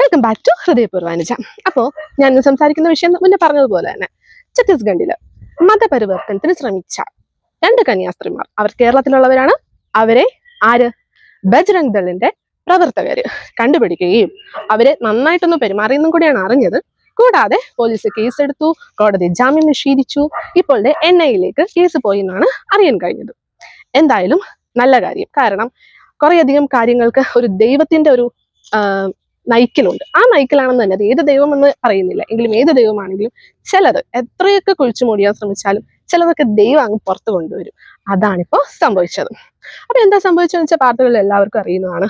Welcome back to ഹൃദയപൂർവാനുജ. അപ്പോൾ ഞാൻ സംസാരിക്കുന്ന വിഷയം മുന്നേ പറഞ്ഞതുപോലെ തന്നെ ഛത്തീസ്ഗഡിൽ മതപരിവർത്തനത്തിന് ശ്രമിച്ച രണ്ട് കന്യാസ്ത്രീമാർ. അവർ കേരളത്തിലുള്ളവരാണ്. അവരെ ആര്? ബജ്രംഗ് ദളിന്റെ പ്രവർത്തകര് കണ്ടുപിടിക്കുകയും അവരെ നന്നായിട്ടൊന്ന് പെരുമാറിയെന്നും കൂടിയാണ് അറിഞ്ഞത്. കൂടാതെ പോലീസ് കേസെടുത്തു കോടതി ജാമ്യം നിഷേധിച്ചു. ഇപ്പോൾ എൻ ഐയിലേക്ക് കേസ് പോയി എന്നാണ് അറിയാൻ കഴിഞ്ഞത്. എന്തായാലും നല്ല കാര്യം. കാരണം കുറേയധികം കാര്യങ്ങൾക്ക് ഒരു ദൈവത്തിന്റെ ഒരു നയിക്കലുണ്ട് ആ നയിക്കലാണെന്ന് തന്നെ അത് ഏത് ദൈവം എന്ന് പറയുന്നില്ല. എങ്കിലും ഏത് ദൈവമാണെങ്കിലും ചിലത് എത്രയൊക്കെ കുഴിച്ചു മൂടിയാൻ ശ്രമിച്ചാലും ചിലതൊക്കെ ദൈവം അങ്ങ് പുറത്തു കൊണ്ടുവരും. അതാണിപ്പോ സംഭവിച്ചത്. അപ്പൊ എന്താ സംഭവിച്ചതെന്ന് വെച്ചാൽ വാർത്തകളിൽ എല്ലാവർക്കും അറിയുന്നതാണ്.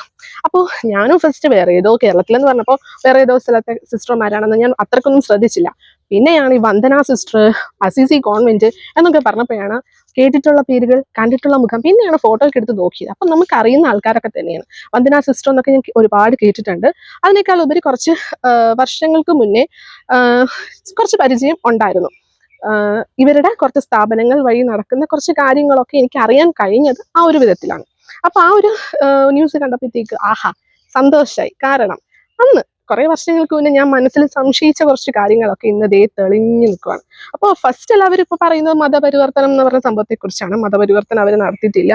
അപ്പോൾ ഞാനും ഫസ്റ്റ് വേറെ ഏതോ കേരളത്തിലെന്ന് പറഞ്ഞപ്പോൾ വേറെ ഏതോ സ്ഥലത്തെ സിസ്റ്റർമാരാണെന്ന് ഞാൻ അത്രക്കൊന്നും ശ്രദ്ധിച്ചില്ല. പിന്നെയാണ് ഈ വന്ദന സിസ്റ്റർ അസിസി കോൺവെന്റ് എന്നൊക്കെ പറഞ്ഞപ്പോഴാണ് കേട്ടിട്ടുള്ള പേരുകൾ കണ്ടിട്ടുള്ള മുഖം പിന്നെയാണ് ഫോട്ടോ എടുത്ത് നോക്കിയത്. അപ്പൊ നമുക്ക് അറിയുന്ന ആൾക്കാരൊക്കെ തന്നെയാണ്. വന്ദന സിസ്റ്റർ എന്നൊക്കെ ഞാൻ ഒരുപാട് കേട്ടിട്ടുണ്ട്. അതിനേക്കാൾ ഉപരി കുറച്ച് വർഷങ്ങൾക്ക് മുന്നേ കുറച്ച് പരിചയം ഉണ്ടായിരുന്നു. ഇവരുടെ കുറച്ച് സ്ഥാപനങ്ങൾ വഴി നടക്കുന്ന കുറച്ച് കാര്യങ്ങളൊക്കെ എനിക്ക് അറിയാൻ കഴിഞ്ഞത് ആ ഒരു വിധത്തിലാണ്. അപ്പൊ ആ ഒരു ന്യൂസ് കണ്ടപ്പോഴത്തേക്ക് ആഹാ സന്തോഷായി. കാരണം അന്ന് കുറെ വർഷങ്ങൾക്ക് മുന്നേ ഞാൻ മനസ്സിൽ സംശയിച്ച കുറച്ച് കാര്യങ്ങളൊക്കെ ഇന്ന് ദേ തെളിഞ്ഞു നിൽക്കുകയാണ് അപ്പോൾ ഫസ്റ്റ് എല്ലാവരും അവരിപ്പോ പറയുന്നത് മതപരിവർത്തനം എന്ന് പറഞ്ഞ സംഭവത്തെ കുറിച്ചാണ് മതപരിവർത്തനം അവർ നടത്തിയിട്ടില്ല.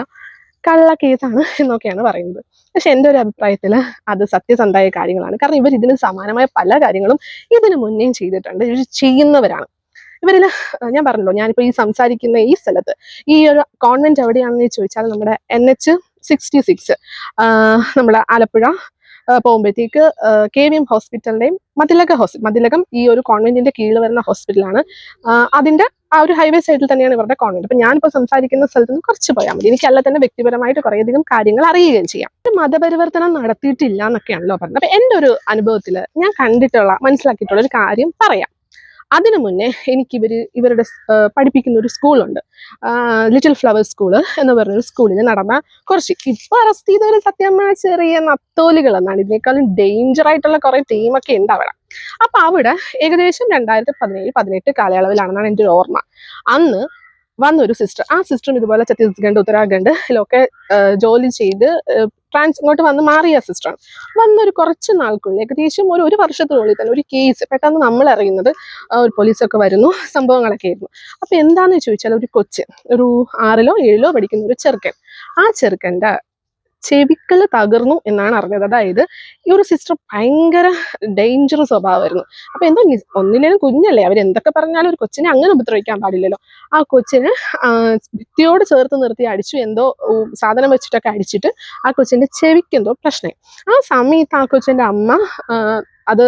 കള്ള കേസാണ് എന്നൊക്കെയാണ് പറയുന്നത്. പക്ഷെ എന്റെ ഒരു അഭിപ്രായത്തിൽ അത് സത്യസന്ധമായ കാര്യങ്ങളാണ്. കാരണം ഇവർ ഇതിന് സമാനമായ പല കാര്യങ്ങളും ഇതിനു മുന്നേയും ചെയ്തിട്ടുണ്ട്. ഇവർ ചെയ്യുന്നവരാണ്. ഇവരിൽ ഞാൻ പറഞ്ഞല്ലോ ഞാനിപ്പോൾ ഈ സംസാരിക്കുന്ന ഈ സ്ഥലത്ത് ഈ ഒരു കോൺവെന്റ് എവിടെയാണെന്ന് ചോദിച്ചാൽ നമ്മുടെ എൻ എച്ച് സിക്സ്റ്റി സിക്സ് നമ്മുടെ ആലപ്പുഴ പോകുമ്പോഴത്തേക്ക് കെ വി എം ഹോസ്പിറ്റലിന്റെയും മതിലക ഹോസ്പിറ്റൽ മതിലകം ഈ ഒരു കോൺവെന്റിന്റെ കീഴിൽ വരുന്ന ഹോസ്പിറ്റലാണ് അതിന്റെ ആ ഒരു ഹൈവേ സൈഡിൽ തന്നെയാണ് ഇവരുടെ കോൺവെന്റ് അപ്പൊ ഞാനിപ്പോൾ സംസാരിക്കുന്ന സ്ഥലത്ത് നിന്ന് കുറച്ച് പോയാൽ മതി. എനിക്കല്ല തന്നെ വ്യക്തിപരമായിട്ട് കുറേയധികം കാര്യങ്ങൾ അറിയുകയും ചെയ്യാം. മതപരിവർത്തനം നടത്തിയിട്ടില്ല എന്നൊക്കെയാണല്ലോ പറഞ്ഞത്. അപ്പൊ എന്റെ ഒരു അനുഭവത്തിൽ ഞാൻ കണ്ടിട്ടുള്ള മനസ്സിലാക്കിയിട്ടുള്ള ഒരു കാര്യം പറയാം. അതിനു മുന്നേ എനിക്ക് ഇവർ ഇവരുടെ പഠിപ്പിക്കുന്ന ഒരു സ്കൂളുണ്ട്. ലിറ്റിൽ ഫ്ലവർ സ്കൂൾ എന്ന് പറഞ്ഞൊരു സ്കൂളിൽ നടന്ന കുറച്ച് ഇപ്പൊ അറസ്റ്റ് ചെയ്തവർ സത്യം പറഞ്ഞാൽ ചെറിയ നത്തോലികൾ എന്നാണ്. ഇതിനേക്കാളും ഡേഞ്ചർ ആയിട്ടുള്ള കുറേ ടീമൊക്കെ ഉണ്ട് അവിടെ. അപ്പൊ അവിടെ ഏകദേശം രണ്ടായിരത്തി പതിനേഴ് പതിനെട്ട് കാലയളവിലാണെന്നാണ് എന്റെ ഒരു ഓർമ്മ. അന്ന് വന്നൊരു സിസ്റ്റർ ആ സിസ്റ്ററും ഇതുപോലെ ഛത്തീസ്ഗഡ് ഉത്തരാഖണ്ഡ് ഇതിലൊക്കെ ജോലി ചെയ്ത് ട്രാൻസ് ഇങ്ങോട്ട് വന്ന് മാറിയ സിസ്റ്ററാണ് വന്നൊരു കുറച്ച് നാൾക്കുള്ളിൽ ഏകദേശം ഒരു ഒരു വർഷത്തിനുള്ളിൽ തന്നെ ഒരു കേസ് പെട്ടെന്ന് നമ്മൾ അറിയുന്നത് ഒരു പോലീസൊക്കെ വരുന്നു സംഭവങ്ങളൊക്കെ ആയിരുന്നു. അപ്പൊ എന്താന്ന് ചോദിച്ചാൽ ഒരു കൊച്ച് ഒരു ആറിലോ ഏഴിലോ പഠിക്കുന്ന ഒരു ചെറുക്കൻ. ആ ചെറുക്കന്റെ ചെവിക്കൽ തകർന്നു എന്നാണ് അറിഞ്ഞത്. അതായത് ഈ ഒരു സിസ്റ്റർ ഭയങ്കര ഡേഞ്ചറസ് സ്വഭാവമായിരുന്നു. അപ്പൊ എന്തോ ഒന്നിനും കുഞ്ഞല്ലേ? അവർ എന്തൊക്കെ പറഞ്ഞാലും ഒരു കൊച്ചിനെ അങ്ങനെ ഉപദ്രവിക്കാൻ പാടില്ലല്ലോ. ആ കൊച്ചിനെ ഭിത്തിയോട് ചേർത്ത് നിർത്തി അടിച്ചു എന്തോ സാധനം വെച്ചിട്ടൊക്കെ അടിച്ചിട്ട് ആ കൊച്ചിന്റെ ചെവിക്ക് എന്തോ പ്രശ്നം ആ സമയത്ത് ആ കൊച്ചിന്റെ അമ്മ അത്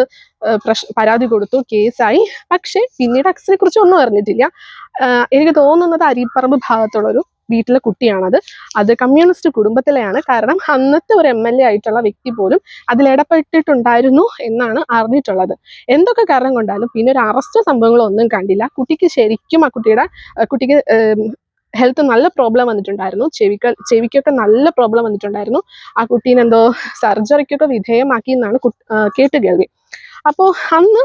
പ്രശ് പരാതി കൊടുത്തു കേസായി. പക്ഷെ പിന്നീട് അക്സിനെ കുറിച്ച് ഒന്നും അറിഞ്ഞിട്ടില്ല. എനിക്ക് തോന്നുന്നത് അരിപ്പറമ്പ് ഭാഗത്തുള്ള ഒരു വീട്ടിലെ കുട്ടിയാണത്. അത് കമ്മ്യൂണിസ്റ്റ് കുടുംബത്തിലെയാണ്. കാരണം അന്നത്തെ ഒരു എം എൽ എ ആയിട്ടുള്ള വ്യക്തി പോലും അതിൽ ഇടപെട്ടിട്ടുണ്ടായിരുന്നു എന്നാണ് അറിഞ്ഞിട്ടുള്ളത്. എന്തൊക്കെ കാരണം കൊണ്ടാലും പിന്നെ ഒരു അറസ്റ്റ് സംഭവങ്ങളൊന്നും കണ്ടില്ല. കുട്ടിക്ക് ശരിക്കും ആ കുട്ടിയുടെ കുട്ടിക്ക് ഹെൽത്ത് നല്ല പ്രോബ്ലം വന്നിട്ടുണ്ടായിരുന്നു. ചെവിക്ക് ചെവിക്കൊക്കെ നല്ല പ്രോബ്ലം വന്നിട്ടുണ്ടായിരുന്നു. ആ കുട്ടീനെന്തോ സർജറിക്കൊക്കെ വിധേയമാക്കി എന്നാണ് കേട്ട് കേൾവി. അപ്പോൾ അന്ന്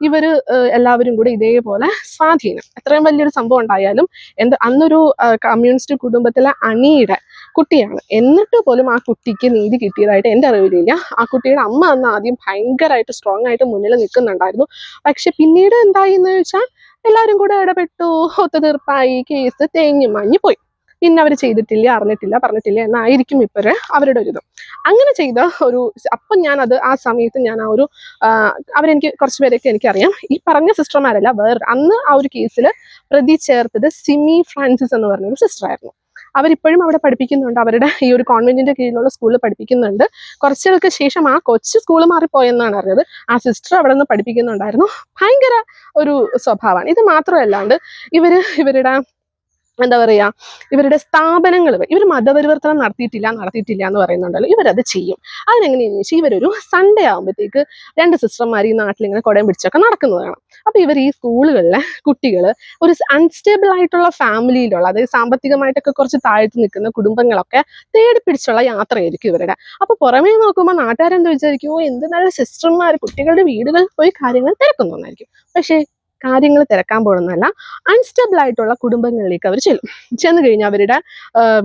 ഏഹ് എല്ലാവരും കൂടെ ഇതേപോലെ സ്വാധീനം. എത്രയും വലിയൊരു സംഭവം ഉണ്ടായാലും എന്ത് അന്നൊരു കമ്മ്യൂണിസ്റ്റ് കുടുംബത്തിലെ അണിയുടെ കുട്ടിയാണ്. എന്നിട്ട് പോലും ആ കുട്ടിക്ക് നീതി കിട്ടിയതായിട്ട് എന്റെ അറിവിലില്ല. ആ കുട്ടിയുടെ അമ്മ അന്ന് ആദ്യം ഭയങ്കരമായിട്ട് സ്ട്രോങ് ആയിട്ട് മുന്നിൽ നിൽക്കുന്നുണ്ടായിരുന്നു. പക്ഷെ പിന്നീട് എന്തായി എന്ന് വെച്ചാൽ എല്ലാവരും കൂടെ ഇടപെട്ടു. ഒത്തുതീർപ്പായി കേസ് തേഞ്ഞു മഞ്ഞു പോയി. പിന്നെ അവർ ചെയ്തിട്ടില്ല അറിഞ്ഞിട്ടില്ല പറഞ്ഞിട്ടില്ല എന്നായിരിക്കും ഇപ്പോഴേ അവരുടെ ഒരു ഇത് അങ്ങനെ ചെയ്ത ഒരു അപ്പം അത് ആ സമയത്ത് ഞാൻ ആ ഒരു അവരെനിക്ക് കുറച്ച് പേരൊക്കെ എനിക്കറിയാം. ഈ പറഞ്ഞ സിസ്റ്റർമാരല്ല വേറെ അന്ന് ആ ഒരു കേസിൽ പ്രതി ചേർത്തത് സിമി ഫ്രാൻസിസ് എന്ന് പറഞ്ഞൊരു സിസ്റ്റർ ആയിരുന്നു. അവരിപ്പോഴും അവിടെ പഠിപ്പിക്കുന്നുണ്ട് അവരുടെ ഈ ഒരു കോൺവെന്റിന്റെ കീഴിലുള്ള സ്കൂളിൽ പഠിപ്പിക്കുന്നുണ്ട്. കുറച്ചുകൾക്ക് ശേഷം ആ കൊച്ചു സ്കൂൾ മാറിപ്പോയെന്നാണ് അറിഞ്ഞത്. ആ സിസ്റ്റർ അവിടെ നിന്ന് പഠിപ്പിക്കുന്നുണ്ടായിരുന്നു. ഭയങ്കര ഒരു സ്വഭാവമാണ്. ഇത് മാത്രമല്ലാണ്ട് ഇവർ ഇവരുടെ എന്താ പറയാ ഇവരുടെ സ്ഥാപനങ്ങൾ ഇവർ മതപരിവർത്തനം നടത്തിയിട്ടില്ല നടത്തിയിട്ടില്ല എന്ന് പറയുന്നുണ്ടല്ലോ ഇവരത് ചെയ്യും. അതിനെങ്ങനെയാണെന്ന് വെച്ചാൽ ഇവരൊരു സൺഡേ ആകുമ്പോഴത്തേക്ക് രണ്ട് സിസ്റ്റർമാർ ഈ നാട്ടിൽ ഇങ്ങനെ കുടയും പിടിച്ചൊക്കെ നടക്കുന്നതാണ്. അപ്പൊ ഇവർ ഈ സ്കൂളുകളിലെ കുട്ടികൾ ഒരു അൺസ്റ്റേബിൾ ആയിട്ടുള്ള ഫാമിലിയിലുള്ള അതായത് സാമ്പത്തികമായിട്ടൊക്കെ കുറച്ച് താഴ്ത്തി നിൽക്കുന്ന കുടുംബങ്ങളൊക്കെ തേടി പിടിച്ചുള്ള യാത്രയായിരിക്കും ഇവരുടെ. അപ്പൊ പുറമേ നോക്കുമ്പോൾ നാട്ടുകാരെന്ത് വിചാരിക്കും "ഓ, എന്ത് നല്ല സിസ്റ്റർമാർ കുട്ടികളുടെ വീടുകളിൽ പോയി കാര്യങ്ങൾ തിരക്കുന്നതായിരിക്കും പക്ഷേ കാര്യങ്ങൾ തിരക്കാൻ പോകുന്നതല്ല അൺസ്റ്റബിൾ ആയിട്ടുള്ള കുടുംബങ്ങളിലേക്ക് അവർ ചെല്ലും. ചെന്ന് കഴിഞ്ഞാൽ അവരുടെ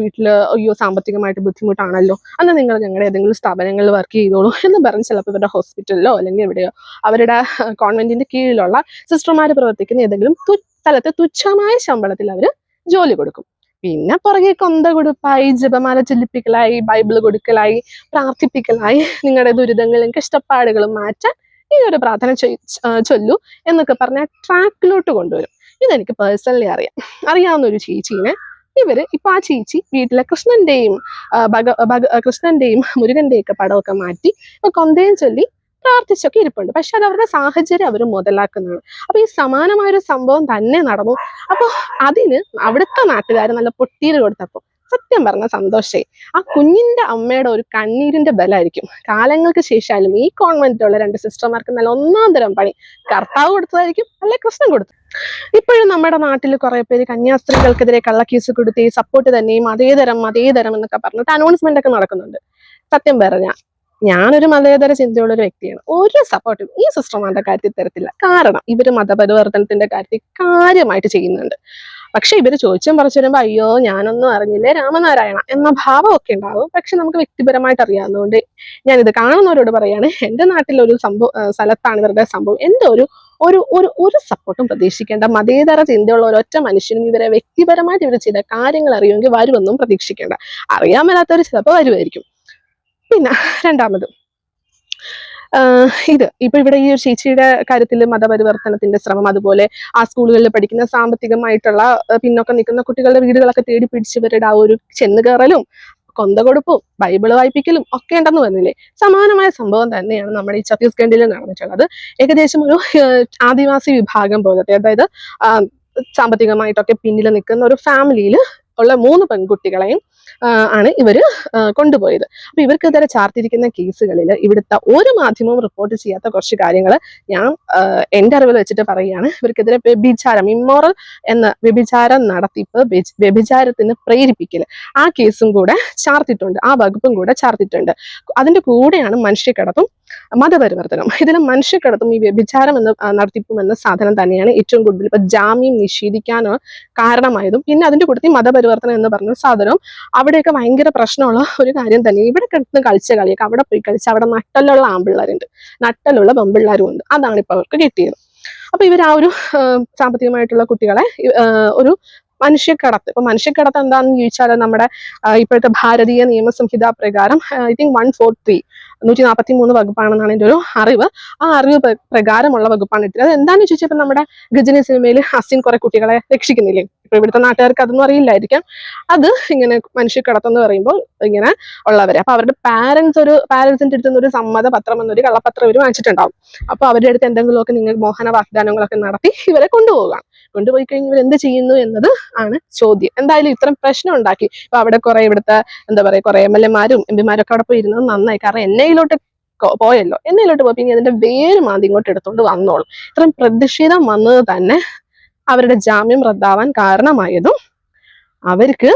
വീട്ടിൽ അയ്യോ സാമ്പത്തികമായിട്ട് ബുദ്ധിമുട്ടാണല്ലോ. അന്ന് നിങ്ങൾ ഞങ്ങളുടെ ഏതെങ്കിലും സ്ഥാപനങ്ങളിൽ വർക്ക് ചെയ്തോളൂ എന്ന് പറഞ്ഞ് ചിലപ്പോൾ ഇവരുടെ ഹോസ്പിറ്റലിലോ അല്ലെങ്കിൽ എവിടെയോ അവരുടെ കോൺവെന്റിന്റെ കീഴിലുള്ള സിസ്റ്റർമാർ പ്രവർത്തിക്കുന്ന ഏതെങ്കിലും സ്ഥലത്ത് തുച്ഛമായ ശമ്പളത്തിൽ അവർ ജോലി കൊടുക്കും. പിന്നെ പുറകെ കൊന്ത കൊടുപ്പായി ജപമാല ചൊല്ലിപ്പിക്കലായി ബൈബിൾ കൊടുക്കലായി പ്രാർത്ഥിപ്പിക്കലായി. നിങ്ങളുടെ ദുരിതങ്ങളും കഷ്ടപ്പാടുകളും മാറ്റാൻ ഈ ഒരു പ്രാർത്ഥന ചൊല്ലു എന്നൊക്കെ പറഞ്ഞ ട്രാക്കിലോട്ട് കൊണ്ടുവരും. ഇതെനിക്ക് പേഴ്സണലി അറിയാം. അറിയാവുന്ന ഒരു ചേച്ചീനെ. ഇവർ ഇപ്പൊ ആ ചേച്ചി വീട്ടിലെ കൃഷ്ണന്റെയും കൃഷ്ണന്റെയും മുരുകന്റെയും ഒക്കെ പടമൊക്കെ മാറ്റി കൊന്തയും ചൊല്ലി പ്രാർത്ഥിച്ചൊക്കെ ഇരിപ്പുണ്ട്. പക്ഷെ അത് അവരുടെ സാഹചര്യം അവർ മുതലാക്കുന്നതാണ്. അപ്പൊ ഈ സമാനമായൊരു സംഭവം തന്നെ നടന്നു. അപ്പൊ അതിന് അവിടുത്തെ നാട്ടുകാർ നല്ല പൊട്ടീര് കൊടുത്തപ്പോ സത്യം പറഞ്ഞ സന്തോഷേ. ആ കുഞ്ഞിന്റെ അമ്മയുടെ ഒരു കണ്ണീരിന്റെ ബലമായിരിക്കും കാലങ്ങൾക്ക് ശേഷമായാലും ഈ കോൺവെന്റിലുള്ള രണ്ട് സിസ്റ്റർമാർക്ക് നല്ല ഒന്നാം തരം പണി. കർത്താവ് കൊടുത്തതായിരിക്കും അല്ലെ കൃഷ്ണൻ കൊടുത്തു ഇപ്പോഴും നമ്മുടെ നാട്ടിൽ കുറെ പേര് കന്യാസ്ത്രീകൾക്കെതിരെ കള്ളക്കേസ് കൊടുത്തി സപ്പോർട്ട് തന്നെയും അതേതരം അതേതരം എന്നൊക്കെ പറഞ്ഞിട്ട് അനൗൺസ്മെന്റ് ഒക്കെ നടക്കുന്നുണ്ട്. സത്യം പറഞ്ഞ ഞാനൊരു മതേതര ചിന്തയുള്ള ഒരു വ്യക്തിയാണ്. ഒരു സപ്പോർട്ടും ഈ സിസ്റ്റർമാരുടെ കാര്യത്തിൽ തരത്തില്ല. കാരണം ഇവർ മതപരിവർത്തനത്തിന്റെ കാര്യത്തിൽ കാര്യമായിട്ട് ചെയ്യുന്നുണ്ട്. പക്ഷെ ഇവർ ചോദിച്ചും പറിച്ചു വരുമ്പോ അയ്യോ ഞാനൊന്നും അറിഞ്ഞില്ലേ രാമനാരായണ എന്ന ഭാവമൊക്കെ ഉണ്ടാവും. പക്ഷെ നമുക്ക് വ്യക്തിപരമായിട്ട് അറിയാവുന്നതുകൊണ്ട് ഞാൻ ഇത് കാണുന്നവരോട് പറയാണ് എന്റെ നാട്ടിലൊരു സംഭവം സ്ഥലത്താണ് ഇവരുടെ സംഭവം. എന്റെ ഒരു ഒരു ഒരു ഒരു സപ്പോർട്ടും പ്രതീക്ഷിക്കേണ്ട മതേതര ചിന്തയുള്ള ഒരൊറ്റ മനുഷ്യനും ഇവരെ വ്യക്തിപരമായിട്ട് ഇവർ ചെയ്ത കാര്യങ്ങൾ അറിയുമെങ്കിൽ വരുമെന്നും പ്രതീക്ഷിക്കേണ്ട. അറിയാൻ മേലാത്തവർ ചിലപ്പോൾ വരുമായിരിക്കും പിന്നെ രണ്ടാമത് ഇത് ഇപ്പൊ ഇവിടെ ഈ ചേച്ചിയുടെ കാര്യത്തിൽ മതപരിവർത്തനത്തിന്റെ ശ്രമം അതുപോലെ ആ സ്കൂളുകളിൽ പഠിക്കുന്ന സാമ്പത്തികമായിട്ടുള്ള പിന്നൊക്കെ നിൽക്കുന്ന കുട്ടികളുടെ വീടുകളൊക്കെ തേടി പിടിച്ചവരുടെ ആ ഒരു ചെന്ന് കയറലും കൊന്ത കൊടുപ്പും ബൈബിൾ വായിപ്പിക്കലും ഒക്കെ ഉണ്ടെന്ന് പറഞ്ഞില്ലേ? സമാനമായ സംഭവം തന്നെയാണ് നമ്മുടെ ഈ ഛത്തീസ്ഗഡിൽ നടന്നിട്ടുള്ളത്. ഏകദേശം ഒരു ആദിവാസി വിഭാഗം പോലത്തെ അതായത് സാമ്പത്തികമായിട്ടൊക്കെ പിന്നിൽ നിൽക്കുന്ന ഒരു ഫാമിലിയിൽ ഉള്ള മൂന്ന് പെൺകുട്ടികളെയും ആണ് ഇവർ കൊണ്ടുപോയത്. അപ്പൊ ഇവർക്കെതിരെ ചാർത്തിരിക്കുന്ന കേസുകളിൽ ഇവിടുത്തെ ഒരു മാധ്യമവും റിപ്പോർട്ട് ചെയ്യാത്ത കുറച്ച് കാര്യങ്ങൾ ഞാൻ എന്റെ അറിവിൽ വെച്ചിട്ട് പറയുകയാണ്. ഇവർക്കെതിരെ വ്യഭിചാരം ഇമ്മോറൽ എന്ന വ്യഭിചാരം നടത്തിപ്പ് വ്യഭി- വ്യഭിചാരത്തിന് പ്രേരിപ്പിക്കൽ ആ കേസും കൂടെ ചാർത്തിട്ടുണ്ട് ആ വകുപ്പും കൂടെ ചാർത്തിട്ടുണ്ട്. അതിന്റെ കൂടെയാണ് മനുഷ്യക്കടത്തും മതപരിവർത്തനം. ഇതിൽ മനുഷ്യക്കടത്തും ഈ വ്യഭിചാരം എന്ന നടത്തിപ്പും എന്ന സാധനം തന്നെയാണ് ഏറ്റവും കൂടുതൽ ഇപ്പൊ ജാമ്യം നിഷേധിക്കാൻ കാരണമായതും. പിന്നെ അതിന്റെ കൂട്ടത്തിൽ മതപരിവർത്തനം എന്ന് പറഞ്ഞ സാധനം അവിടെയൊക്കെ ഭയങ്കര പ്രശ്നമുള്ള ഒരു കാര്യം തന്നെ ഇവിടെ കിടന്ന് കളിച്ച കളിയൊക്കെ അവിടെ പോയി കളിച്ച് അവിടെ നട്ടലുള്ള ആമ്പിള്ളേരുണ്ട് നട്ടലുള്ള പെമ്പിള്ളേരും ഉണ്ട് അതാണ് ഇപ്പൊ അവർക്ക് കിട്ടിയത്. അപ്പൊ ഇവർ ആ ഒരു സാമ്പത്തികമായിട്ടുള്ള കുട്ടികളെ ഒരു മനുഷ്യക്കടത്ത്. ഇപ്പൊ മനുഷ്യക്കടത്ത് എന്താണെന്ന് ചോദിച്ചാൽ നമ്മുടെ ഇപ്പോഴത്തെ ഭാരതീയ നിയമസംഹിത പ്രകാരം I think one four three. നൂറ്റി നാൽപ്പത്തി മൂന്ന് വകുപ്പാണെന്നാണ് എന്റെ ഒരു അറിവ്. ആ അറിവ് പ്ര- പ്രകാരമുള്ള വകുപ്പാണ് ഇട്ടത് അത് എന്താണെന്ന് ചോദിച്ചപ്പോൾ നമ്മുടെ ഗജനി സിനിമയിൽ ഹസിൻ കുറെ കുട്ടികളെ രക്ഷിക്കുന്നില്ലേ? ഇപ്പൊ ഇവിടുത്തെ നാട്ടുകാർക്ക് അതൊന്നും അറിയില്ലായിരിക്കാം. അത് ഇങ്ങനെ മനുഷ്യ കടത്തെന്ന് പറയുമ്പോൾ ഇങ്ങനെ ഉള്ളവരെ. അപ്പൊ അവരുടെ പാരന്റ്സ് ഒരു പാരന്റ്സിന്റെ അടുത്ത് ഒരു സമ്മത പത്രം എന്നൊരു കള്ളപ്പത്രം ഇവർ വാങ്ങിച്ചിട്ടുണ്ടാവും. അപ്പൊ അവരുടെ അടുത്ത് എന്തെങ്കിലുമൊക്കെ നിങ്ങൾ മോഹന വാഗ്ദാനങ്ങളൊക്കെ നടത്തി ഇവരെ കൊണ്ടുപോകാം കൊണ്ടുപോയി കഴിഞ്ഞ് ഇവർ എന്ത് ചെയ്യുന്നു എന്നത് ആണ് ചോദ്യം. എന്തായാലും ഇത്രയും പ്രശ്നം ഉണ്ടാക്കി. ഇപ്പൊ അവിടെ കുറെ ഇവിടുത്തെ എന്താ പറയാ കുറെ എം എൽ എമാരും എം പിമാരൊക്കെ അവിടെ പോയിരുന്നത് നന്നായി. കാരണം എന്നയിലോട്ട് പോയല്ലോ. എന്നയിലോട്ട് പോയി അതിന്റെ വേര് മാന്തി ഇങ്ങോട്ട് എടുത്തോണ്ട് വന്നോളും. ഇത്രയും പ്രതിഷേധം വന്നത് തന്നെ അവരുടെ ജാമ്യം റദ്ദാവാൻ കാരണമായതും അവർക്ക്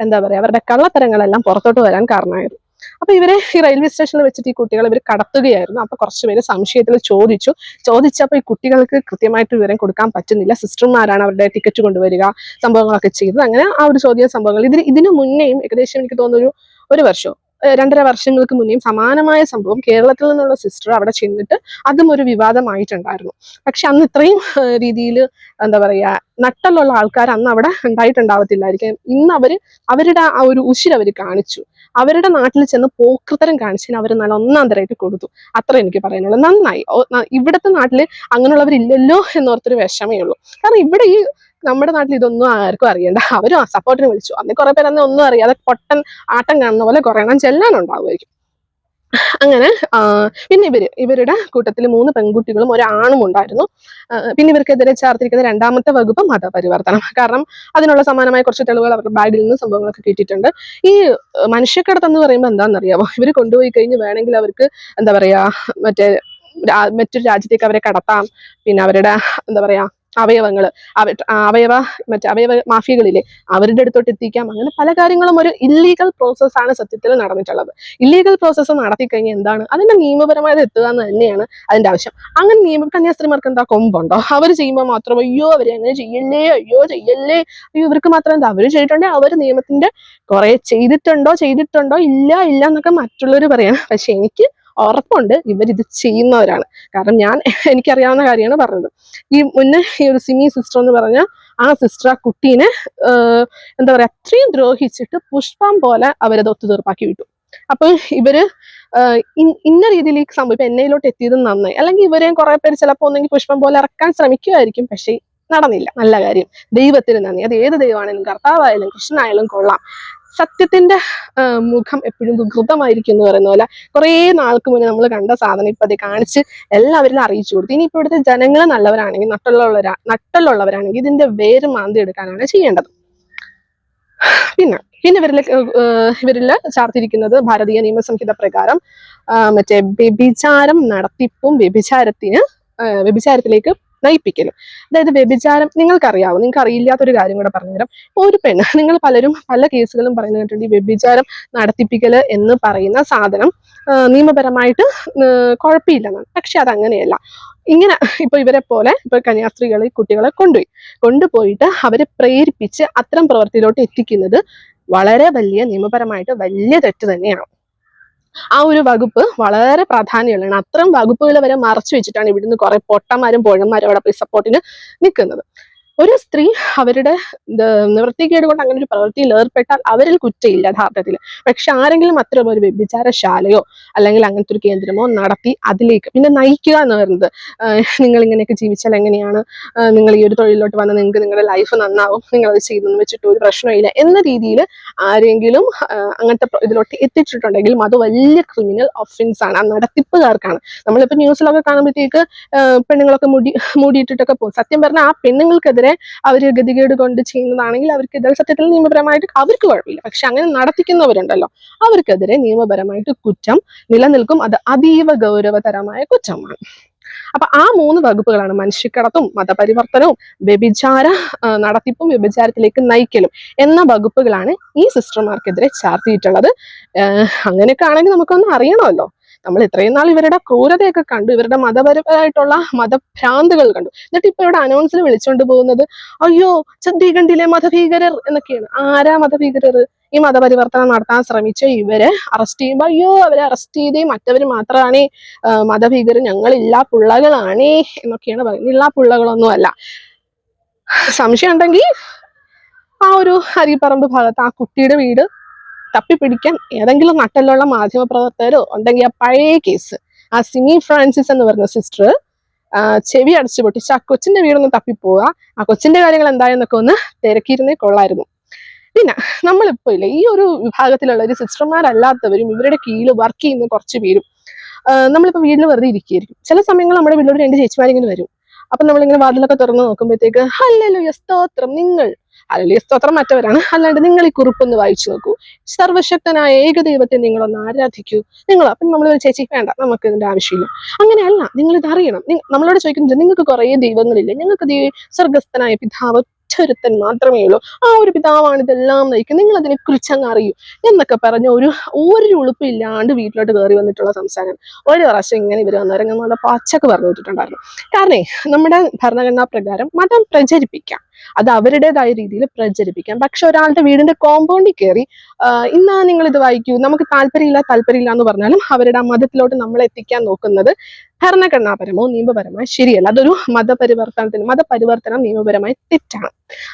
എന്താ പറയാ അവരുടെ കള്ളത്തരങ്ങളെല്ലാം പുറത്തോട്ട് വരാൻ കാരണമായത്. അപ്പൊ ഇവരെ ഈ റെയിൽവേ സ്റ്റേഷനിൽ വെച്ചിട്ട് ഈ കുട്ടികൾ ഇവർ കടത്തുകയായിരുന്നു. അപ്പൊ കുറച്ചുപേര് സംശയത്തിൽ ചോദിച്ചു. ചോദിച്ചപ്പോൾ ഈ കുട്ടികൾക്ക് കൃത്യമായിട്ട് വിവരം കൊടുക്കാൻ പറ്റുന്നില്ല. സിസ്റ്റർമാരാണ് അവരുടെ ടിക്കറ്റ് കൊണ്ടുവരിക സംഭവങ്ങളൊക്കെ ചെയ്തത്. അങ്ങനെ ആ ഒരു ചോദ്യം സംഭവങ്ങൾ ഇതിന് ഇതിനു മുന്നേയും ഏകദേശം എനിക്ക് തോന്നുന്നു ഒരു വർഷം രണ്ടര വർഷങ്ങൾക്ക് മുന്നേയും സമാനമായ സംഭവം കേരളത്തിൽ നിന്നുള്ള സിസ്റ്റർ അവിടെ ചെന്നിട്ട് അതും ഒരു വിവാദമായിട്ടുണ്ടായിരുന്നു. പക്ഷെ അന്ന് ഇത്രയും രീതിയിൽ എന്താ പറയാ നട്ടലുള്ള ആൾക്കാർ അന്ന് അവിടെ ഉണ്ടായിട്ടുണ്ടാവത്തില്ലായിരിക്കും. ഇന്ന് അവർ അവരുടെ ആ ഒരു ഉശിര് അവർ കാണിച്ചു. അവരുടെ നാട്ടിൽ ചെന്ന് പോക്കൃതരം കാണിച്ചതിന് അവർ നല്ല ഒന്നാം തരമായിട്ട് കൊടുത്തു. അത്ര എനിക്ക് പറയാനുള്ളൂ. നന്നായി. ഇവിടുത്തെ നാട്ടിൽ അങ്ങനെയുള്ളവരില്ലല്ലോ എന്നോർത്തൊരു വിഷമേ ഉള്ളൂ. കാരണം ഇവിടെ ഈ നമ്മുടെ നാട്ടിൽ ഇതൊന്നും ആർക്കും അറിയണ്ട. അവരും സപ്പോർട്ടിന് വിളിച്ചു. അന്ന് കുറെ പേര് അന്ന് ഒന്നും അറിയാതെ പൊട്ടൻ ആട്ടം കാണുന്ന പോലെ കുറെ എണ്ണം ചെല്ലാനുണ്ടാവുമായിരിക്കും. അങ്ങനെ പിന്നെ ഇവർ ഇവരുടെ കൂട്ടത്തിൽ മൂന്ന് പെൺകുട്ടികളും ഒരാണും ഉണ്ടായിരുന്നു. പിന്നെ ഇവർക്കെതിരെ ചേർത്തിരിക്കുന്ന രണ്ടാമത്തെ വകുപ്പ് മതപരിവർത്തനം. കാരണം അതിനുള്ള സമാനമായ കുറച്ച് തെളിവുകൾ അവരുടെ ബാഗിൽ നിന്ന് സംഭവങ്ങളൊക്കെ കിട്ടിയിട്ടുണ്ട്. ഈ മനുഷ്യക്കടത്തെന്ന് പറയുമ്പോൾ എന്താണെന്നറിയാമോ ഇവർ കൊണ്ടുപോയി കഴിഞ്ഞ് വേണമെങ്കിൽ അവർക്ക് എന്താ പറയാ മറ്റേ മറ്റൊരു രാജ്യത്തേക്ക് അവരെ കടത്താം. പിന്നെ അവരുടെ എന്താ പറയാ അവയവങ്ങൾ അവയവ മറ്റേ അവയവ മാഫിയകളില്ലേ അവരുടെ അടുത്തോട്ട് എത്തിക്കാം. അങ്ങനെ പല കാര്യങ്ങളും ഒരു ഇല്ലീഗൽ പ്രോസസ്സാണ് സത്യത്തിൽ നടന്നിട്ടുള്ളത്. ഇല്ലീഗൽ പ്രോസസ്സ് നടത്തി കഴിഞ്ഞാൽ എന്താണ്? അതിന്റെ നിയമപരമായത് എത്തുക എന്ന് തന്നെയാണ് അതിന്റെ ആവശ്യം. അങ്ങനെ നിയമ കന്യാസ്ത്രീമാർക്ക് എന്താ കൊമ്പുണ്ടോ? അവർ ചെയ്യുമ്പോൾ മാത്രം അയ്യോ അവരെ അങ്ങനെ ചെയ്യല്ലേ അയ്യോ ചെയ്യല്ലേ അയ്യോ ഇവർക്ക് മാത്രം എന്താ? അവർ ചെയ്തിട്ടുണ്ടെങ്കിൽ അവർ നിയമത്തിന്റെ കുറെ ചെയ്തിട്ടുണ്ടോ ചെയ്തിട്ടുണ്ടോ ഇല്ല ഇല്ല എന്നൊക്കെ മറ്റുള്ളവർ പറയണം. പക്ഷെ എനിക്ക് ഉറപ്പുണ്ട് ഇവരിത് ചെയ്യുന്നവരാണ്. കാരണം ഞാൻ എനിക്കറിയാവുന്ന കാര്യമാണ് പറഞ്ഞത്. ഈ മുന്നേ ഈ ഒരു സിമി സിസ്റ്റർ എന്ന് പറഞ്ഞ ആ സിസ്റ്റർ ആ കുട്ടീനെ എന്താ പറയാ അത്രയും ദ്രോഹിച്ചിട്ട് പുഷ്പം പോലെ അവരത് ഒത്തുതീർപ്പാക്കി വിട്ടു. അപ്പൊ ഇവർ ഇന്ന രീതിയിൽ ഈ സംഭവം ഇപ്പൊ എന്നയിലോട്ട് എത്തിയത് നന്നായി. അല്ലെങ്കിൽ ഇവരെയും കുറെ പേര് ചിലപ്പോൾ ഒന്നെങ്കിൽ പുഷ്പം പോലെ ഇറക്കാൻ ശ്രമിക്കുമായിരിക്കും പക്ഷേ നടന്നില്ല. നല്ല കാര്യം. ദൈവത്തിന് നന്ദി. അത് ഏത് ദൈവമാണെങ്കിലും കർത്താവായാലും കൃഷ്ണനായാലും കൊള്ളാം. സത്യത്തിന്റെ മുഖം എപ്പോഴും വികൃതമായിരിക്കും എന്ന് പറയുന്ന പോലെ കുറേ നാൾക്ക് മുന്നേ നമ്മൾ കണ്ട സാധനം ഇപ്പൊ അത് കാണിച്ച് എല്ലാവരും അറിയിച്ചു കൊടുത്തു. ഇനി ഇപ്പോൾ ഇവിടുത്തെ ജനങ്ങൾ നല്ലവരാണെങ്കിൽ നട്ടുള്ളവരാ നട്ടുള്ളവരാണെങ്കിൽ ഇതിന്റെ വേര് മാന്തി എടുക്കാനാണ് ചെയ്യേണ്ടത്. പിന്നെ പിന്നെ ഇവരിൽ ഇവരിൽ ചാർത്തിരിക്കുന്നത് ഭാരതീയ നിയമസംഹിത പ്രകാരം മറ്റേ വ്യഭിചാരം നടത്തിപ്പും വ്യഭിചാരത്തിന് വ്യഭിചാരത്തിലേക്ക് നയിപ്പിക്കലും. അതായത് വ്യഭിചാരം നിങ്ങൾക്കറിയാവും? നിങ്ങൾക്ക് അറിയില്ലാത്തൊരു കാര്യം കൂടെ പറഞ്ഞുതരാം ഒരു പെണ്ണ് നിങ്ങൾ പലരും പല കേസുകളും പറയുന്നത് കേട്ടിട്ടുണ്ട് ഈ വ്യഭിചാരം നടത്തിപ്പിക്കൽ എന്ന് പറയുന്ന സാധനം നിയമപരമായിട്ട് കുഴപ്പമില്ലെന്നാണ്. പക്ഷെ അതങ്ങനെയല്ല. ഇങ്ങനെ ഇപ്പൊ ഇവരെ പോലെ ഇപ്പൊ കന്യാസ്ത്രീകൾ കുട്ടികളെ കൊണ്ടുപോയി. കൊണ്ടുപോയിട്ട് അവരെ പ്രേരിപ്പിച്ച് അത്തരം പ്രവൃത്തിയിലോട്ട് എത്തിക്കുന്നത് വളരെ വലിയ നിയമപരമായിട്ട് വലിയ തെറ്റ് തന്നെയാണ്. ആ ഒരു വകുപ്പ് വളരെ പ്രാധാന്യമുള്ളതാണ്. അത്തരം വകുപ്പുകൾ വരെ മറച്ചു വെച്ചിട്ടാണ് ഇവിടുന്ന് കുറെ പൊട്ടന്മാരും പുഴന്മാരും അവിടെ പോയി സപ്പോർട്ടിന് നിൽക്കുന്നത് ഒരു സ്ത്രീ അവരുടെ നിവൃത്തികേട് കൊണ്ട് അങ്ങനെ ഒരു പ്രവൃത്തിയിൽ ഏർപ്പെട്ടാൽ അവരിൽ കുറ്റയില്ല യഥാർത്ഥത്തിൽ. പക്ഷെ ആരെങ്കിലും അത്തരം ഒരു വ്യഭിചാരശാലയോ അല്ലെങ്കിൽ അങ്ങനത്തെ ഒരു കേന്ദ്രമോ നടത്തി അതിലേക്ക് പിന്നെ നയിക്കുക എന്ന് പറയുന്നത് നിങ്ങൾ ഇങ്ങനെയൊക്കെ ജീവിച്ചാൽ എങ്ങനെയാണ് നിങ്ങൾ ഈ ഒരു തൊഴിലിലോട്ട് വന്ന് നിങ്ങൾക്ക് നിങ്ങളുടെ ലൈഫ് നന്നാവും നിങ്ങൾ അത് ചെയ്തെന്ന് വെച്ചിട്ട് ഒരു പ്രശ്നമില്ല എന്ന രീതിയിൽ ആരെങ്കിലും അങ്ങനത്തെ ഇതിലോട്ട് എത്തിച്ചിട്ടുണ്ടെങ്കിൽ അത് വലിയ ക്രിമിനൽ ഒഫൻസ് ആണ്. ആ നടത്തിപ്പുകാർക്കാണ്. നമ്മളിപ്പോൾ ന്യൂസിലൊക്കെ കാണുമ്പോഴത്തേക്ക് പെണ്ണുങ്ങളൊക്കെ മുടി മൂടിയിട്ടിട്ടൊക്കെ പോകും. സത്യം പറഞ്ഞാൽ ആ പെണ്ണുങ്ങൾക്കെതിരെ അവർ ഗതികേട് കൊണ്ട് ചെയ്യുന്നതാണെങ്കിൽ അവർക്കെതിരെ സത്യത്തിൽ നിയമപരമായിട്ട് അവർക്ക് കുഴപ്പമില്ല. പക്ഷെ അങ്ങനെ നടത്തിക്കുന്നവരുണ്ടല്ലോ. അവർക്കെതിരെ നിയമപരമായിട്ട് കുറ്റം നിലനിൽക്കും. അത് അതീവ ഗൗരവതരമായ കുറ്റമാണ്. അപ്പൊ ആ മൂന്ന് വകുപ്പുകളാണ് മനുഷ്യക്കടത്തും മതപരിവർത്തനവും വ്യഭിചാര നടത്തിപ്പും വ്യഭിചാരത്തിലേക്ക് നയിക്കലും എന്ന വകുപ്പുകളാണ് ഈ സിസ്റ്റർമാർക്കെതിരെ ചാർത്തിയിട്ടുള്ളത്. അങ്ങനെയൊക്കെ ആണെങ്കിൽ നമുക്കൊന്ന് അറിയണമല്ലോ. നമ്മൾ ഇത്രയും നാൾ ഇവരുടെ ക്രൂരതയൊക്കെ കണ്ടു. ഇവരുടെ മതപരമായിട്ടുള്ള മതഭ്രാന്തുകൾ കണ്ടു. എന്നിട്ട് ഇപ്പൊ ഇവിടെ അനൗൺസിൽ വിളിച്ചുകൊണ്ട് പോകുന്നത് അയ്യോ ഛത്തീഗഡിലെ മതഭീകരർ എന്നൊക്കെയാണ്. ആരാ മതഭീകരർ? ഈ മതപരിവർത്തനം നടത്താൻ ശ്രമിച്ച ഇവരെ അറസ്റ്റ് ചെയ്യുമ്പോൾ അയ്യോ അവരെ അറസ്റ്റ് ചെയ്തേ മറ്റവർ മാത്രമാണ് മതഭീകരർ ഇല്ലാ പുള്ളകളാണേ എന്നൊക്കെയാണ് പറയുന്നത്. ഇല്ലാ പുള്ളകളൊന്നും അല്ല സംശയം ഉണ്ടെങ്കിൽ ആ ഒരു ഹരിപ്പറമ്പ് ഭാഗത്ത് ആ കുട്ടിയുടെ വീട് തപ്പിപ്പിടിക്കാൻ ഏതെങ്കിലും നട്ടലുള്ള മാധ്യമപ്രവർത്തകരോ ഉണ്ടെങ്കിൽ ആ പഴയ കേസ് ആ സിമി ഫ്രാൻസിസ് എന്ന് പറഞ്ഞ സിസ്റ്റർ ചെവി അടച്ചു പൊട്ടിച്ച് ആ കൊച്ചിന്റെ വീടൊന്ന് തപ്പിപ്പോവുക. ആ കൊച്ചിന്റെ കാര്യങ്ങൾ എന്തായെന്നൊക്കെ ഒന്ന് തിരക്കിയിരുന്നേ കൊള്ളായിരുന്നു. പിന്നെ നമ്മളിപ്പോ ഇല്ലേ ഈ ഒരു വിഭാഗത്തിലുള്ള ഒരു സിസ്റ്റർമാരല്ലാത്തവരും ഇവരുടെ കീഴിൽ വർക്ക് ചെയ്യുന്ന കുറച്ച് പേരും നമ്മളിപ്പോ വീട്ടിൽ വെറുതെ ഇരിക്കുകയായിരിക്കും. ചില സമയങ്ങൾ നമ്മുടെ വീട്ടിലോട് രണ്ട് ചേച്ചിമാരിങ്ങനെ വരും. അപ്പൊ നമ്മളിങ്ങനെ വാതിലൊക്കെ തുറന്ന് നോക്കുമ്പോഴത്തേക്ക് അല്ലല്ലോ യസ്തോത്രം നിങ്ങൾ അല്ലെങ്കിൽ സ്തോത്രം മറ്റവരാണ്. അല്ലാണ്ട് നിങ്ങൾ ഈ കുറിപ്പൊന്ന് വായിച്ചു നോക്കൂ. സർവശക്തനായ ഏകദൈവത്തെ നിങ്ങളൊന്ന് ആരാധിക്കൂ. നിങ്ങൾ അപ്പം നമ്മൾ ചേച്ചി വേണ്ട നമുക്ക് ഇതിന്റെ ആവശ്യമില്ല. അങ്ങനെയല്ല നിങ്ങൾ ഇത് അറിയണം. നമ്മളോട് ചോദിക്കുന്നത് നിങ്ങൾക്ക് കുറേ ദൈവങ്ങളില്ലേ? ഞങ്ങൾക്ക് ദൈവ സ്വർഗസ്ഥനായ പിതാവ് ഒറ്റൊരുത്തൻ മാത്രമേ ഉള്ളൂ. ആ ഒരു പിതാവാണ് ഇതെല്ലാം നയിക്കുന്നത് നിങ്ങൾ അതിനെ കുറിച്ച് അങ്ങ് അറിയൂ. എന്നൊക്കെ പറഞ്ഞ ഒരു ഒരു ഉളുപ്പില്ലാണ്ട് വീട്ടിലോട്ട് കയറി വന്നിട്ടുള്ള സംസാരം. ഒരു പ്രാവശ്യം ഇങ്ങനെ ഇവർ വന്നവരങ്ങ് നല്ല പച്ചക്ക് പറഞ്ഞു വിട്ടിട്ടുണ്ടായിരുന്നു കാരണേ നമ്മുടെ ഭരണഘടനാ പ്രകാരം മതം പ്രചരിപ്പിക്കാം. അത് അവരുടേതായ രീതിയിൽ പ്രചരിപ്പിക്കാം. പക്ഷെ ഒരാളുടെ വീടിന്റെ കോമ്പൗണ്ടിൽ കയറി ഇന്നാ നിങ്ങൾ ഇത് വായിക്കൂ. നമുക്ക് താല്പര്യമില്ല താല്പര്യമില്ല എന്ന് പറഞ്ഞാലും അവരുടെ ആ മതത്തിലോട്ട് നമ്മൾ എത്തിക്കാൻ നോക്കുന്നത് ഭരണഘടനാപരമോ നിയമപരമോ ശരിയല്ല. അതൊരു മതപരിവർത്തനത്തിന് മതപരിവർത്തനം നിയമപരമായി തെറ്റാണ്.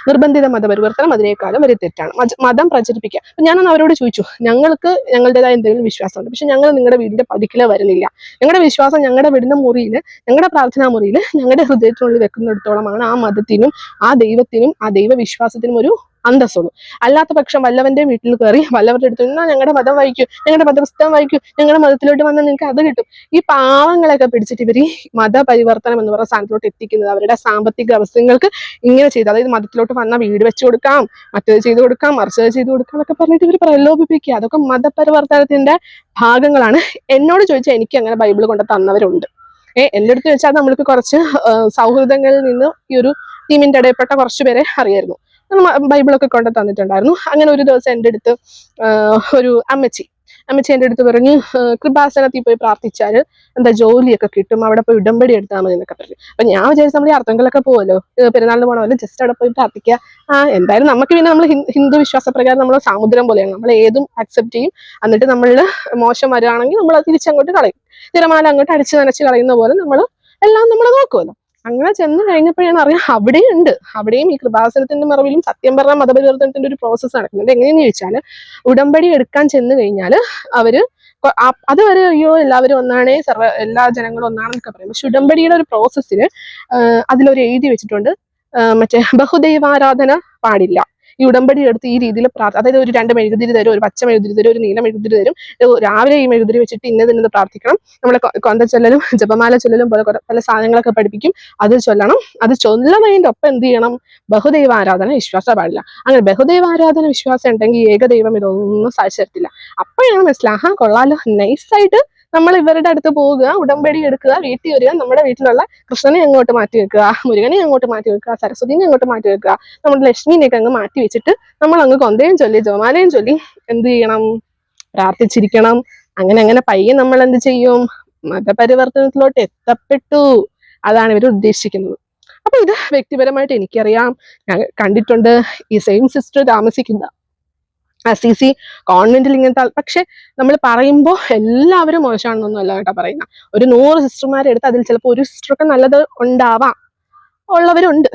നിർബന്ധിത മതപരിവർത്തനം അതിനേക്കാളും ഒരു തെറ്റാണ്. മതം പ്രചരിപ്പിക്കുക. അപ്പൊ ഞാനൊന്ന് അവരോട് ചോദിച്ചു ഞങ്ങൾക്ക് ഞങ്ങളുടേതായ എന്തെങ്കിലും വിശ്വാസമുണ്ട്? പക്ഷെ ഞങ്ങൾ നിങ്ങളുടെ വീടിന്റെ പടിക്കല വരുന്നില്ല. ഞങ്ങളുടെ വിശ്വാസം ഞങ്ങളുടെ വീടിന്റെ മുറിയിൽ ഞങ്ങളുടെ പ്രാർത്ഥനാ മുറിയിൽ ഞങ്ങളുടെ ഹൃദയത്തിനുള്ളിൽ വെക്കുന്നിടത്തോളമാണ് ആ മതത്തിനും ആ ദൈവത്തിനും ആ ദൈവവിശ്വാസത്തിനും ഒരു അന്തസ്സുള്ളൂ. അല്ലാത്ത പക്ഷം വല്ലവന്റെ വീട്ടിൽ കയറി വല്ലവരുടെ അടുത്ത് നിന്നാ ഞങ്ങളുടെ മതം വായിക്കൂ ഞങ്ങളുടെ മതപുസ്തകം വായിക്കൂ ഞങ്ങളുടെ മതത്തിലോട്ട് വന്നാൽ നിങ്ങൾക്ക് അത് കിട്ടും. ഈ പാവങ്ങളെയൊക്കെ പിടിച്ചിട്ട് ഇവർ ഈ മതപരിവർത്തനം എന്ന് പറയുന്ന സ്ഥാനത്തിലോട്ട് എത്തിക്കുന്നത് അവരുടെ സാമ്പത്തിക അവസ്ഥകൾക്ക് ഇങ്ങനെ ചെയ്ത്. അതായത് മതത്തിലോട്ട് വന്നാൽ വീട് വെച്ച് കൊടുക്കാം മറ്റേത് ചെയ്തു കൊടുക്കാം മറിച്ചത് ചെയ്തു കൊടുക്കാം എന്നൊക്കെ പറഞ്ഞിട്ട് ഇവർ പ്രലോഭിപ്പിക്കുക. അതൊക്കെ മതപരിവർത്തനത്തിന്റെ ഭാഗങ്ങളാണ്. എന്നോട് ചോദിച്ചാൽ എനിക്ക് അങ്ങനെ ബൈബിൾ കൊണ്ട് തന്നവരുണ്ട്. ഏഹ് എന്റെ അടുത്ത് വെച്ചാൽ നമ്മൾക്ക് കുറച്ച് സൗഹൃദങ്ങളിൽ നിന്ന് ഈ ഒരു ടീമിന്റെ ഇടയിൽപ്പെട്ട കുറച്ച് പേരെ അറിയായിരുന്നു. ബൈബിളൊക്കെ കൊണ്ട് തന്നിട്ടുണ്ടായിരുന്നു. അങ്ങനെ ഒരു ദിവസം എന്റെ അടുത്ത് ഒരു അമ്മച്ചി അമ്മച്ചി എന്റെ അടുത്ത് പറഞ്ഞു കൃപാസനത്തിൽ പോയി പ്രാർത്ഥിച്ചാൽ എന്താ ജോലിയൊക്കെ കിട്ടും അവിടെ പോയി ഉടമ്പടി എടുത്താൽ മതി എന്നൊക്കെ പറഞ്ഞു. അപ്പൊ ഞാൻ വിചാരിച്ചു നമ്മൾ അർത്ഥങ്ങളൊക്കെ പോകുമല്ലോ പെരുന്നാളിന് പോകണമല്ലോ ജസ്റ്റ് അവിടെ പോയി പ്രാർത്ഥിക്കുക. ആ എന്തായാലും നമുക്ക് പിന്നെ നമ്മൾ ഹിന്ദു വിശ്വാസപ്രകാരം നമ്മൾ സമുദ്രം പോലെയാണ്. നമ്മൾ ഏതും അക്സെപ്റ്റ് ചെയ്യും. എന്നിട്ട് നമ്മൾ മോശം വരികയാണെങ്കിൽ നമ്മൾ തിരിച്ചങ്ങോട്ട് കളയും. തിരമാല അങ്ങോട്ട് അടിച്ച് നനച്ച് കളയുന്ന പോലെ നമ്മൾ എല്ലാം നമ്മൾ നോക്കുമല്ലോ അങ്ങനെ ചെന്ന് കഴിഞ്ഞപ്പോഴാണ് അറിയാം അവിടെയും ഉണ്ട് അവിടെയും ഈ കൃപാസനത്തിന്റെ മറവിലും സത്യം പറഞ്ഞ മതപരിവർത്തനത്തിന്റെ ഒരു പ്രോസസ്സ് നടക്കുന്നുണ്ട് എങ്ങനെയെന്ന് ചോദിച്ചാൽ ഉടമ്പടി എടുക്കാൻ ചെന്ന് കഴിഞ്ഞാൽ അവർ അതുവരെ അയ്യോ എല്ലാവരും ഒന്നാണേ സർവ എല്ലാ ജനങ്ങളും ഒന്നാണെന്നൊക്കെ പറയും. പക്ഷെ ഉടമ്പടിയുടെ ഒരു പ്രോസസ്സിൽ അതിലൊരു എഴുതി വെച്ചിട്ടുണ്ട്. മറ്റേ ബഹുദൈവാരാധന പാടില്ല. ഈ ഉടമ്പടി എടുത്ത് ഈ രീതിയിൽ അതായത് ഒരു രണ്ട് മെഴുകുതിരി തരും ഒരു പച്ച മെഴുകുതിരി തരും ഒരു നീല മെഴുകുതിരി തരും രാവിലെ ഈ മെഴുകുതിരി വെച്ചിട്ട് ഇന്നത് ഇന്നത് പ്രാർത്ഥിക്കണം. നമ്മളെ കൊന്ത ചൊല്ലലും ജപമാല ചൊല്ലലും പോലെ പല സാധനങ്ങളൊക്കെ പഠിപ്പിക്കും. അത് ചൊല്ലണം. അത് ചൊല്ലുന്നതിന്റെ ഒപ്പം എന്ത് ചെയ്യണം? ബഹുദൈവ ആരാധന വിശ്വാസം പാടില്ല. അങ്ങനെ ബഹുദൈവ ആരാധന വിശ്വാസം ഉണ്ടെങ്കിൽ ഏകദൈവം ഇതൊന്നും സാധിച്ചു തരത്തില്ല അപ്പോഴാണ് മനസ്സിലാഹാ കൊള്ളാലോ നൈസായിട്ട് നമ്മൾ ഇവരുടെ അടുത്ത് പോവുക ഉടമ്പടി എടുക്കുക വീട്ടിൽ വരിക നമ്മുടെ വീട്ടിലുള്ള കൃഷ്ണനെ അങ്ങോട്ട് മാറ്റി വെക്കുക മുരുകനെ അങ്ങോട്ട് മാറ്റി വെക്കുക സരസ്വതിനെ അങ്ങോട്ട് മാറ്റി വെക്കുക നമ്മുടെ ലക്ഷ്മിനെയൊക്കെ അങ്ങ് മാറ്റി വെച്ചിട്ട് നമ്മൾ അങ്ങ് കൊന്തയും ചൊല്ലി ജോമാലയും ചൊല്ലി എന്ത് ചെയ്യണം? പ്രാർത്ഥിച്ചിരിക്കണം. അങ്ങനെ അങ്ങനെ പയ്യെ നമ്മൾ എന്ത് ചെയ്യും? മതപരിവർത്തനത്തിലോട്ട് എത്തപ്പെട്ടു. അതാണ് ഇവർ ഉദ്ദേശിക്കുന്നത്. അപ്പൊ ഇത് വ്യക്തിപരമായിട്ട് എനിക്കറിയാം. ഞാൻ കണ്ടിട്ടുണ്ട്. ഈ സെയിം സിസ്റ്റർ താമസിക്കുന്ന സി സി കോൺവെന്റിൽ ഇങ്ങനത്തെ പക്ഷെ നമ്മൾ പറയുമ്പോൾ എല്ലാവരും മോശമാണെന്നൊന്നും അല്ല കേട്ടോ പറയുന്ന. ഒരു നൂറ് സിസ്റ്റർമാരെ എടുത്ത് അതിൽ ചിലപ്പോൾ ഒരു സിസ്റ്ററൊക്കെ നല്ലത് ഉണ്ടാവാം. ഉള്ളവരുണ്ട്.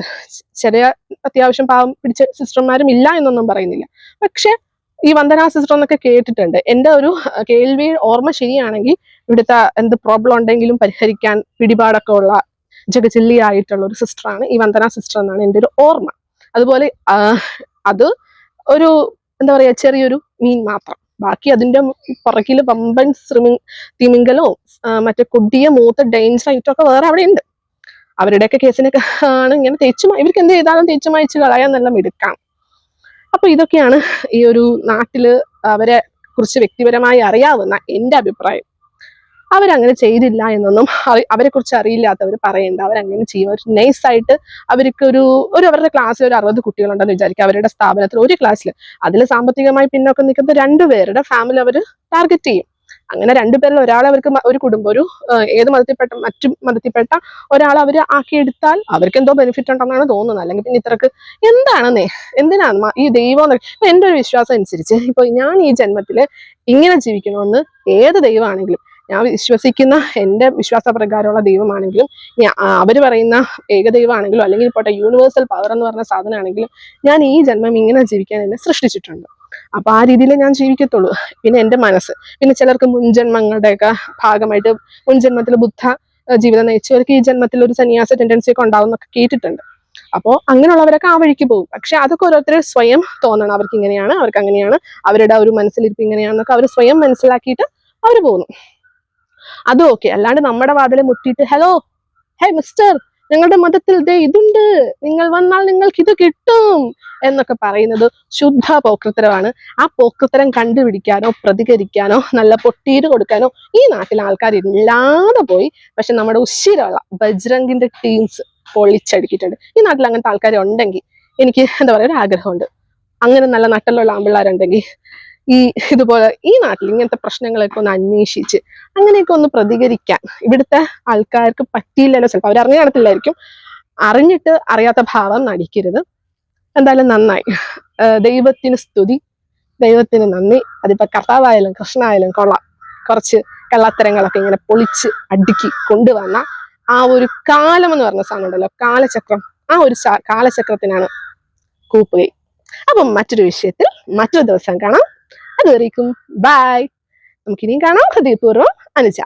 ചെറിയ അത്യാവശ്യം പാവം പിടിച്ച സിസ്റ്റർമാരും ഇല്ല എന്നൊന്നും പറയുന്നില്ല. പക്ഷെ ഈ വന്ദനാ സിസ്റ്റർ എന്നൊക്കെ കേട്ടിട്ടുണ്ട്. എന്റെ ഒരു കേൾവി ഓർമ്മ ശരിയാണെങ്കിൽ ഇവിടുത്തെ എന്ത് പ്രോബ്ലം ഉണ്ടെങ്കിലും പരിഹരിക്കാൻ പിടിപാടൊക്കെ ഉള്ള ജഗചില്ലി ആയിട്ടുള്ള ഒരു സിസ്റ്ററാണ് ഈ വന്ദനാ സിസ്റ്റർ എന്നാണ് എന്റെ ഒരു ഓർമ്മ. അതുപോലെ അത് ഒരു എന്താ പറയാ ചെറിയൊരു മീൻ മാത്രം. ബാക്കി അതിന്റെ പുറകിൽ വമ്പൻ സ്വിമ്മിങ് തിമിങ്കലോ മറ്റേ കൊടിയ മൂത്ത ഡേഞ്ചർ ഐറ്റം ഒക്കെ വേറെ അവിടെ ഉണ്ട് അവരുടെയൊക്കെ കേസിനൊക്കെ ആണ് ഇങ്ങനെ തേച്ചു ഇവർക്ക് എന്ത് ചെയ്താലും തേച്ചു മായിച്ച് കളയാൻ നല്ല മിടുക്കാം. അപ്പൊ ഇതൊക്കെയാണ് ഈ ഒരു നാട്ടിൽ അവരെ കുറിച്ച് വ്യക്തിപരമായി അറിയാവുന്ന എന്റെ അഭിപ്രായം. അവരങ്ങനെ ചെയ്തില്ല എന്നൊന്നും അവരെ കുറിച്ച് അറിയില്ലാത്തവർ പറയണ്ട. അവരങ്ങനെ ചെയ്യും. അവർ നൈസായിട്ട് അവർക്ക് ഒരു ഒരു അവരുടെ ക്ലാസ്സിൽ ഒരു അറുപത് കുട്ടികളുണ്ടെന്ന് വിചാരിക്കുക അവരുടെ സ്ഥാപനത്തിൽ ഒരു ക്ലാസ്സിൽ അതിൽ സാമ്പത്തികമായി പിന്നോക്കം നിൽക്കുന്ന രണ്ടുപേരുടെ ഫാമിലി അവർ ടാർഗറ്റ് ചെയ്യും. അങ്ങനെ രണ്ടുപേരിൽ ഒരാൾ അവർക്ക് ഒരു കുടുംബം ഒരു ഏത് മതത്തിൽപ്പെട്ട മറ്റു മതത്തിൽപ്പെട്ട ഒരാൾ അവർ ആക്കിയെടുത്താൽ അവർക്ക് എന്തോ ബെനിഫിറ്റ് ഉണ്ടെന്നാണ് തോന്നുന്നത്. അല്ലെങ്കിൽ പിന്നെ ഇത്രക്ക് എന്താണെന്നേ? എന്തിനാണ് ഈ ദൈവം എന്റെ ഒരു വിശ്വാസം അനുസരിച്ച് ഇപ്പൊ ഞാൻ ഈ ജന്മത്തിൽ ഇങ്ങനെ ജീവിക്കണമെന്ന് ഏത് ദൈവമാണെങ്കിലും ഞാൻ വിശ്വസിക്കുന്ന എന്റെ വിശ്വാസപ്രകാരമുള്ള ദൈവമാണെങ്കിലും അവർ പറയുന്ന ഏകദൈവമാണെങ്കിലും അല്ലെങ്കിൽ പോട്ടെ യൂണിവേഴ്സൽ പവർ എന്ന് പറഞ്ഞ സാധനമാണെങ്കിലും ഞാൻ ഈ ജന്മം ഇങ്ങനെ ജീവിക്കാൻ എന്നെ സൃഷ്ടിച്ചിട്ടുണ്ട്. അപ്പൊ ആ രീതിയിൽ ഞാൻ ജീവിക്കത്തുള്ളൂ. പിന്നെ എന്റെ മനസ്സ്. പിന്നെ ചിലർക്ക് മുൻജന്മങ്ങളുടെയൊക്കെ ഭാഗമായിട്ട് മുൻജന്മത്തിൽ ബുദ്ധ ജീവിതം നയിച്ചവർക്ക് ഈ ജന്മത്തിൽ ഒരു സന്യാസ ടെൻഡൻസി ഒക്കെ ഉണ്ടാവും എന്നൊക്കെ കേട്ടിട്ടുണ്ട്. അപ്പോൾ അങ്ങനെയുള്ളവരൊക്കെ ആ വഴിക്ക് പോകും. പക്ഷെ അതൊക്കെ ഓരോരുത്തർ സ്വയം തോന്നണം. അവർക്ക് ഇങ്ങനെയാണ് അവർക്ക് അങ്ങനെയാണ് അവരുടെ ഒരു മനസ്സിലിരിപ്പ് ഇങ്ങനെയാണെന്നൊക്കെ അവർ സ്വയം മനസ്സിലാക്കിയിട്ട് അവർ പോകുന്നു. അതും ഓക്കെ അല്ലാണ്ട് നമ്മുടെ വാതിൽ മുട്ടിയിട്ട് ഹലോ ഹേ മിസ്റ്റർ ഞങ്ങളുടെ മതത്തിൽ ദേ ഇതുണ്ട്. നിങ്ങൾ വന്നാൽ നിങ്ങൾക്ക് ഇത് കിട്ടും എന്നൊക്കെ പറയുന്നത് ശുദ്ധ പോക്കൃത്തരമാണ് ആ പോക്കൃത്തരം കണ്ടുപിടിക്കാനോ പ്രതികരിക്കാനോ നല്ല പൊട്ടീര് കൊടുക്കാനോ ഈ നാട്ടിലെ ആൾക്കാർ ഇല്ലാതെ പോയി. പക്ഷെ നമ്മുടെ ഉശിരമുള്ള ബജ്രംഗിന്റെ ടീംസ് പൊളിച്ചടുക്കിയിട്ടുണ്ട്. ഈ നാട്ടിൽ അങ്ങനത്തെ ആൾക്കാർ ഉണ്ടെങ്കിൽ എനിക്ക് എന്താ പറയുക ഒരു ആഗ്രഹമുണ്ട്. അങ്ങനെ നല്ല നട്ടലുള്ള ആമ്പിള്ളേരുണ്ടെങ്കിൽ ഈ ഇതുപോലെ ഈ നാട്ടിൽ ഇങ്ങനത്തെ പ്രശ്നങ്ങളൊക്കെ ഒന്ന് അന്വേഷിച്ച് അങ്ങനെയൊക്കെ ഒന്ന് പ്രതികരിക്കാൻ ഇവിടുത്തെ ആൾക്കാർക്ക് പറ്റിയില്ലല്ലോ. ചിലപ്പോൾ അവർ അറിഞ്ഞു കാണത്തില്ലായിരിക്കും. അറിഞ്ഞിട്ട് അറിയാത്ത ഭാവം നടിക്കരുത്. എന്തായാലും നന്നായി. ദൈവത്തിന് സ്തുതി. ദൈവത്തിന് നന്ദി. അതിപ്പോ കർത്താവായാലും കൃഷ്ണനായാലും കൊള്ളാം. കുറച്ച് കള്ളത്തരങ്ങളൊക്കെ ഇങ്ങനെ പൊളിച്ച് അടുക്കി കൊണ്ടുവന്ന ആ ഒരു കാലം എന്ന് പറഞ്ഞ സാധനം ഉണ്ടല്ലോ കാലചക്രം. ആ ഒരു കാലചക്രത്തിനാണ് കൂപ്പുകൈ. അപ്പം മറ്റൊരു വിഷയത്തിൽ മറ്റൊരു ദിവസം കാണാം. അതുവരേക്കും. ബൈ നമുക്കിനിയും കാണാം. ഹൃദയപൂർവം അനുജ.